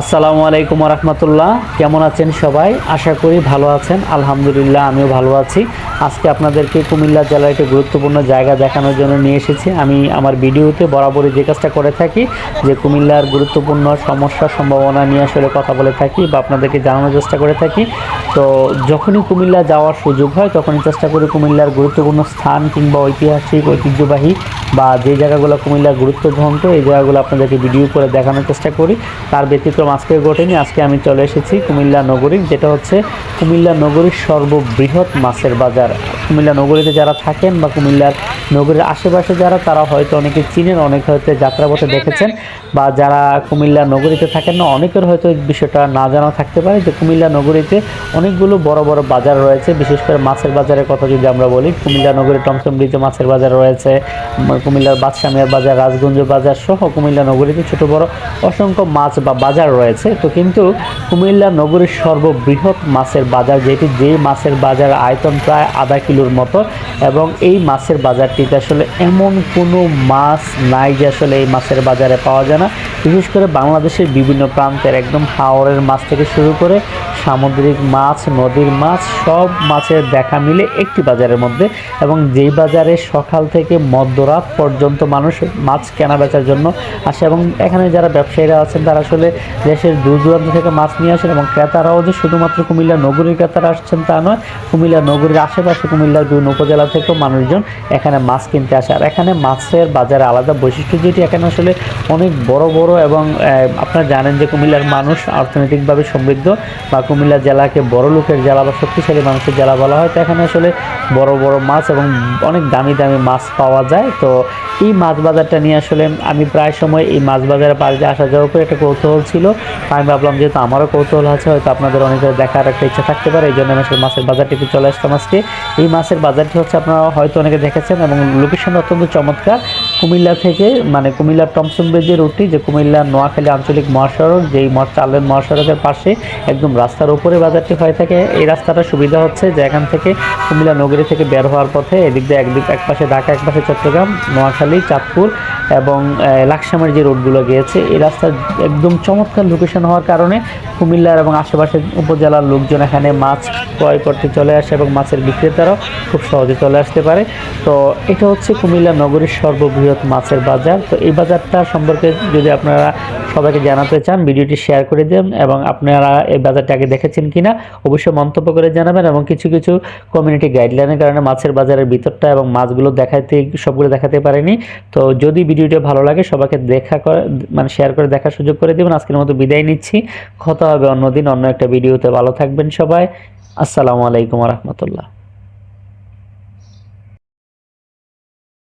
আসসালামু আলাইকুম রহমতুল্লাহ। কেমন আছেন সবাই? আশা করি ভালো আছেন। আলহামদুলিল্লাহ আমিও ভালো আছি। আজকে আপনাদেরকে কুমিল্লা জেলার একটি গুরুত্বপূর্ণ জায়গা দেখানোর জন্য নিয়ে এসেছি। আমি আমার ভিডিওতে বরাবরই যে কাজটা করে থাকি, যে কুমিল্লার গুরুত্বপূর্ণ সমস্যা, সম্ভাবনা নিয়ে আসলে কথা বলে থাকি বা আপনাদেরকে জানানোর চেষ্টা করে থাকি। তো যখনই কুমিল্লা যাওয়ার সুযোগ হয়, তখনই চেষ্টা করি কুমিল্লার গুরুত্বপূর্ণ স্থান কিংবা ঐতিহাসিক, ঐতিহ্যবাহী বা যে জায়গাগুলো কুমিল্লার গুরুত্ব গুরুত্বগ্রন্থ এই জায়গাগুলো আপনাদেরকে ভিডিও করে দেখানোর চেষ্টা করি। তার ব্যতিক্রম আজকে ঘটেনি, আজকে আমি চলে এসেছি কুমিল্লা নগরী, যেটা হচ্ছে কুমিল্লা নগরীর সর্ববৃহৎ মাছের বাজার। কুমিল্লা নগরীতে যারা থাকেন বা কুমিল্লার নগরীর আশেপাশে যারা, তারা হয়তো অনেকে চিনেন, অনেকে হয়তো যাত্রাপথে দেখেছেন বা যারা কুমিল্লা নগরীতে থাকেন না, অনেকের হয়তো বিষয়টা না জানা থাকতে পারে যে কুমিল্লা নগরীতে অনেকগুলো বড় বড় বাজার রয়েছে, বিশেষ করে মাছের বাজারের কথা যদি আমরা বলি। কুমিল্লা নগরীর টমসম ব্রিজে মাছের বাজার রয়েছে কুমিল্লার বাদশামিয়ার বাজার, রাজগঞ্জ বাজার সহ কুমিল্লা নগরীতে ছোট, বড়, অসংখ্য মাছ বা বাজার রয়েছে। তো কিন্তু কুমিল্লা নগরীর সর্ববৃহৎ মাছের বাজার যেটি যে মাছের বাজার আয়তন প্রায় আধা কিলোর মতো। এবং এই মাছের বাজারটিতে আসলে এমন কোনো মাছ নাই যে আসলে এই মাছের বাজারে পাওয়া যায় না। বিশেষ করে বাংলাদেশের বিভিন্ন প্রান্তের একদম হাওড়ের মাছ থেকে শুরু করে সামুদ্রিক মাছ, নদীর মাছ, সব মাছের দেখা মিলে একটি বাজারের মধ্যে এবং যেই বাজারে সকাল থেকে মধ্যরাত পর্যন্ত মানুষ মাছ কেনা বেচার জন্য আসে এবং এখানে যারা ব্যবসায়ীরা আছেন, তারা আসলে দেশের দূর দূরান্ত থেকে মাছ নিয়ে আসেন এবং ক্রেতারাও যে শুধুমাত্র কুমিল্লা নগরীর ক্রেতারা আসছেন তা নয়, কুমিল্লা নগরীর আশেপাশে কুমিল্লার বিভিন্ন উপজেলা থেকেও মানুষজন এখানে মাছ কিনতে আসে। আর এখানে মাছের বাজারে আলাদা বৈশিষ্ট্য যেটি, এখানে আসলে অনেক বড় বড় এবং আপনারা জানেন যে কুমিল্লার মানুষ অর্থনৈতিকভাবে সমৃদ্ধ বা কুমিল্লা জেলাকে বড় লোকের জেলা বা শক্তিশালী মানুষের জেলা বলা হয়। তো এখানে আসলে বড় বড় মাছ এবং অনেক দামি দামি মাছ পাওয়া যায়। তো এই মাছ বাজারটা নিয়ে আসলে আমি প্রায় সময় এই মাছ বাজারে বাড়িতে আসা যাওয়ার উপরে একটা কৌতূহল ছিল। আমি ভাবলাম যেহেতু আমারও কৌতূহল আছে, হয়তো আপনাদের অনেকের দেখার একটা ইচ্ছা থাকতে পারে। এই জন্য আমি আসলে মাছের বাজারটিতে চলে আসতাম আজকে। এই মাছের বাজারটি হচ্ছে আপনারা হয়তো অনেকে দেখেছেন এবং লোকেশন অত্যন্ত চমৎকার। কুমিল্লা থেকে মানে কুমিল্লার টমসম ব্রিজের রুটটি যে কুমিল্লা নোয়াখালী আঞ্চলিক মহাসড়ক, যেই চালের মহাসড়কের পাশে একদম রাস্তার উপরে বাজারটি হয়ে থাকে। এই রাস্তাটা সুবিধা হচ্ছে যে এখান থেকে কুমিল্লা নগরী থেকে বের হওয়ার পথে এদিক দিয়ে একদিক, এক পাশে ঢাকা, এক পাশে চট্টগ্রাম, নোয়াখালী, চাঁদপুর এবং লাকসামের যে রোডগুলো গিয়েছে, এই রাস্তার একদম চমৎকার লোকেশন হওয়ার কারণে কুমিল্লার এবং আশেপাশের উপজেলার লোকজন এখানে মাছ ক্রয় করতে চলে আসে এবং মাছের বিক্রেতারাও খুব সহজে চলে আসতে পারে। তো এটা হচ্ছে কুমিল্লা নগরীর সর্ববৃহৎ মাছের বাজার। তো এই বাজারটা সম্পর্কে যদি আপনারা সবাইকে জানাতে চান, ভিডিওটি শেয়ার করে দেন এবং আপনারা এই বাজারটা আগে দেখেছেন কিনা, অবশ্যই মন্তব্য করে জানাবেন এবং কিছু কিছু কমিউনিটি গাইডলাইনের কারণে মাছের বাজারের ভিতরটা এবং মাছগুলো দেখাতে সবগুলো দেখাতে পারেনি। তো যদি ভিডিওটি ভালো লাগে, সবাইকে দেখা করে মানে শেয়ার করে দেখার সুযোগ করে দেবেন। আজকের মতো বিদায় নিচ্ছি। কথা হবে অন্যদিন, অন্য একটা ভিডিওতে। ভালো থাকবেন সবাই। আসসালামু আলাইকুম রহমতুল্লাহ।